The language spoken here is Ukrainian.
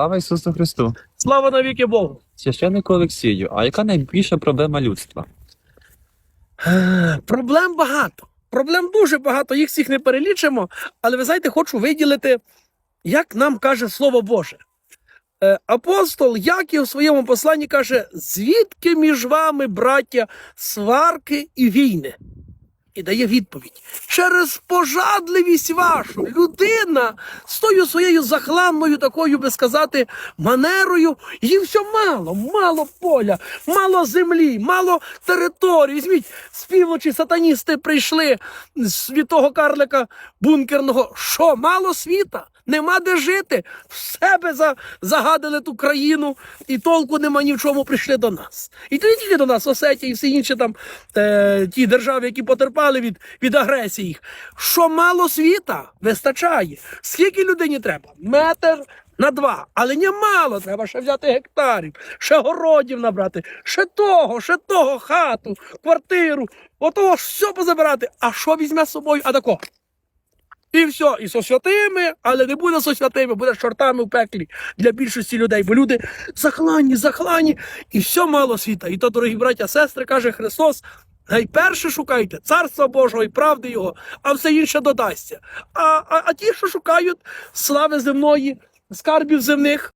Слава Ісусу Христу! Слава навіки Богу! Священнику Олексію, а яка найбільша проблема людства? Е, Проблем багато. Проблем дуже багато, їх всіх не перелічимо. Але ви знаєте, хочу виділити, як нам каже Слово Боже. Е, Апостол Яків у своєму посланні каже: звідки між вами, браття, сварки і війни? І дає відповідь: через пожадливість вашу людина з тою своєю захланною, такою би сказати, манерою, їй все мало, мало поля, мало землі, мало території. Візьміть, з сатаністи прийшли з святого карлика бункерного. Що, мало світа? Нема де жити. В себе за, загадали ту країну, і толку нема ні в чому прийшли до нас. І не тільки до нас, Осетія і всі інші там е, ті держави, які потерпали від, від агресії їх. Що мало світа вистачає. Скільки людині треба? Метр на два. Але не мало, треба ще взяти гектарів, ще городів набрати, ще того, ще того, хату, квартиру. Отого ж все позабирати. А що візьме з собою? А тако. І все, і со святими, але не буде со святими, буде з чортами в пеклі для більшості людей, бо люди захлані, захлані, і все мало світа. І то, дорогі браття, сестри, каже Христос. Найперше шукайте царства Божого і правди Його, а все інше додасться. А, а, а ті, що шукають слави земної, скарбів земних,